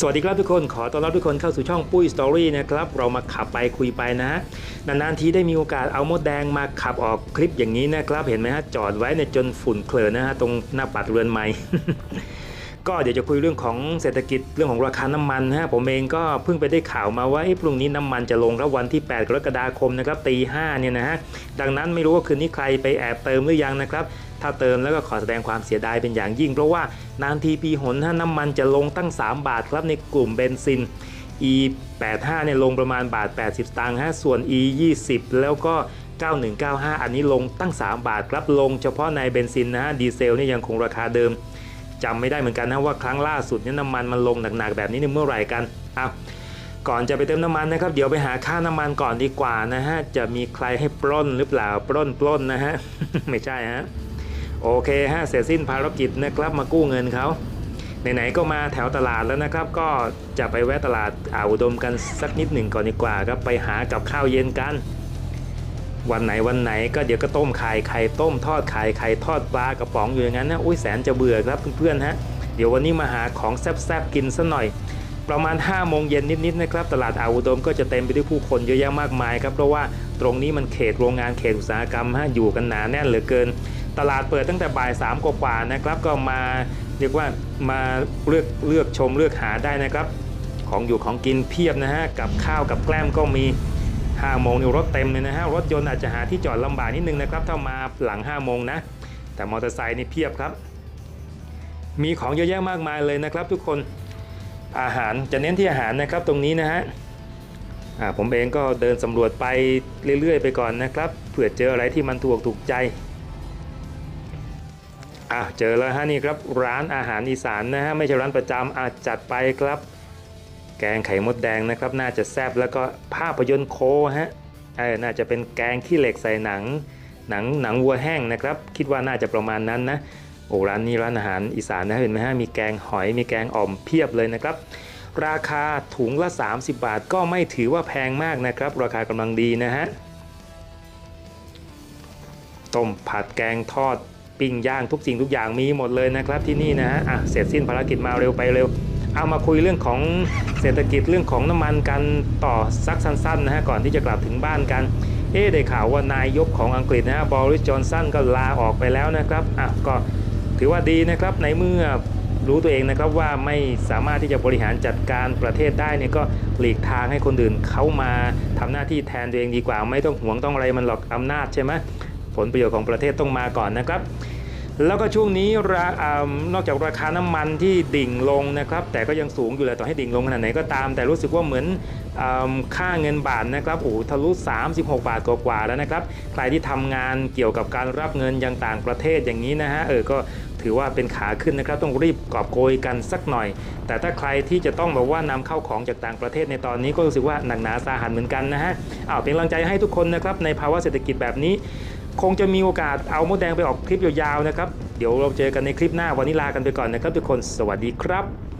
สวัสดีครับทุกคนขอต้อนรับทุกคนเข้าสู่ช่องปุ้ยสตอรี่นะครับเรามาขับไปคุยไปนะฮะนานๆทีได้มีโอกาสเอามดแดงมาขับออกคลิปอย่างนี้นะครับ เห็นไหมฮะจอดไว้ในจนฝุ่นเคลอนะฮะตรงหน้าปัดเรือนไม้ก็เดี๋ยวจะคุยเรื่องของเศรษฐกิจเรื่องของราคาน้ำมันนะฮะผมเองก็เพิ่งไปได้ข่าวมาว่าพรุ่งนี้น้ำมันจะลงแล้ววันที่ 8 กรกฎาคมนะครับตีห้าเนี่ยนะฮะดังนั้นไม่รู้ว่าคืนนี้ใครไปแอบเติมหรือยังนะครับ ถ้าเติมแล้วก็ขอแสดงความเสียดายเป็นอย่างยิ่ง เพราะว่านานทีปีหนถ้าน้ำมันจะลงตั้ง 3 บาทครับในกลุ่มเบนซิน E 85 เนี่ยลงประมาณบาท 80 สตางค์ฮะส่วน E 20 แล้วก็ 9195 อันนี้ลงตั้ง 3 บาทครับลงเฉพาะในเบนซินนะฮะดีเซลเนี่ยยังคงราคาเดิมจำไม่ได้เหมือนกันนะว่าครั้งล่าสุดเนี่ยน้ำมันมันลงหนักๆแบบนี้เนี่ยเมื่อไหร่กันอ้าวก่อนจะไปเติมน้ำมันนะครับ เดี๋ยวไปหาค่าน้ำมันก่อนดีกว่านะฮะ จะมีใครให้ปล้นหรือเปล่าปล้นปล้นนะฮะ ไม่ใช่ฮะ โอเคฮะเสร็จสิ้นภารกิจนะครับมากู้เงินเขาไหนๆก็มาแถวตลาดแล้วนะครับ ก็จะไปแวะตลาดอ่าวอุดมกันสักนิดหนึ่งก่อนดีกว่าครับไปหากับข้าวเย็นกัน วันไหนวันไหนก็เดี๋ยวก็ต้มไข่ไข่ต้มทอดไข่ไข่ทอดปลากระป๋องอยู่อย่างนั้นนะอุ้ยแสนจะเบื่อครับเพื่อนๆฮะเดี๋ยววันนี้มาหาของแซ่บๆกินซะหน่อย ประมาณ5โมงเย็นนิดๆนะครับ ตลาดอ่าวอุดมก็จะเต็มไปด้วยผู้คนเยอะแยะมากมายครับเพราะว่า ตรงนี้มันเขตโรงงานเขตอุตสาหกรรมฮะอยู่กันหนาแน่นเหลือเกิน ตลาดเปิดตั้งแต่บ่าย3กว่านะครับ ก็มาเรียกว่ามาเลือกเลือกชมเลือกหาได้นะครับ ของอยู่ของกินเพียบนะฮะกับข้าวกับแกล้มก็มี5โมงนี่รถเต็มเลยนะฮะรถยนต์อาจจะหาที่จอดลำบากนิดนึงนะครับถ้ามาหลัง5โมงนะแต่มอเตอร์ไซค์นี่เพียบครับ มีของเยอะแยะมากมายเลยนะครับ ทุกคนอาหารจะเน้นที่อาหารนะครับตรงนี้นะฮะ ผมเองก็เดินสำรวจไปเรื่อยๆ ไปก่อนนะครับ เผื่อเจออะไรที่มันถูกถูกใจอะเจอแล้วฮะนี่ครับร้านอาหารอีสานนะฮะไม่ใช่ร้านประจำอาจจัดไปครับ แกงไข่มดแดงนะครับ น่าจะแซ่บแล้วก็ภาพยนตร์โคฮะเออน่าจะเป็นแกงขี้เหล็กใส่หนัง หนังหนังวัวแห้งนะครับ คิดว่าน่าจะประมาณนั้นนะโอ้ร้านนี้ร้านอาหารอีสานนะเห็นไหมฮะมีแกงหอยมีแกงอ่อมเพียบเลยนะครับ ราคาถุงละ 30 บาท ก็ไม่ถือว่าแพงมากนะครับ ราคากำลังดีนะฮะต้มผัดแกงทอดปิ้งย่างทุกสิ่งทุกอย่างมีหมดเลยนะครับที่นี่นะฮะอะเสร็จสิ้นภารกิจมาเร็วไปเร็ว เอามาคุยเรื่องของเศรษฐกิจเรื่องของน้ำมันกันต่อสักสั้นๆนะฮะก่อนที่จะกลับถึงบ้านกันเอ๊ได้ข่าวว่านายกของอังกฤษนะฮะบริสจอนสันก็ลาออกไปแล้วนะครับอะก็ถือว่าดีนะครับในเมื่อ รู้ตัวเองนะครับว่าไม่สามารถที่จะบริหารจัดการประเทศได้เนี่ยก็หลีกทางให้คนอื่นเขามาทำหน้าที่แทนตัวเองดีกว่า ไม่ต้องหวงต้องอะไรมันหรอกอำนาจใช่ไหมผลประโยชน์ของประเทศต้องมาก่อนนะครับ แล้วก็ช่วงนี้นอกจากราคาน้ำมันที่ดิ่งลงนะครับ แต่ก็ยังสูงอยู่แหละต่อให้ดิ่งลงขนาดไหนก็ตาม แต่รู้สึกว่าเหมือนอค่าเงินบาทนะครับโอ้ทะลุ 36 บาทกว่าๆแล้วนะครับ ใครที่ทำงานเกี่ยวกับการรับเงินยังต่างประเทศอย่างนี้นะฮะเออก็ ถือว่าเป็นขาขึ้นนะครับ ต้องรีบกอบโกยกันสักหน่อย แต่ถ้าใครที่จะต้องแบบว่านำเข้าของจากต่างประเทศในตอนนี้ก็รู้สึกว่าหนักหนาสาหัสเหมือนกันนะฮะอ้าวเป็นกำลังใจให้ทุกคนนะครับในภาวะเศรษฐกิจแบบนี้ คงจะมีโอกาสเอามดแดงไปออกคลิปยาวๆนะครับเดี๋ยวเราเจอกันในคลิปหน้าวันนี้ลากันไปก่อนนะครับทุกคนสวัสดีครับ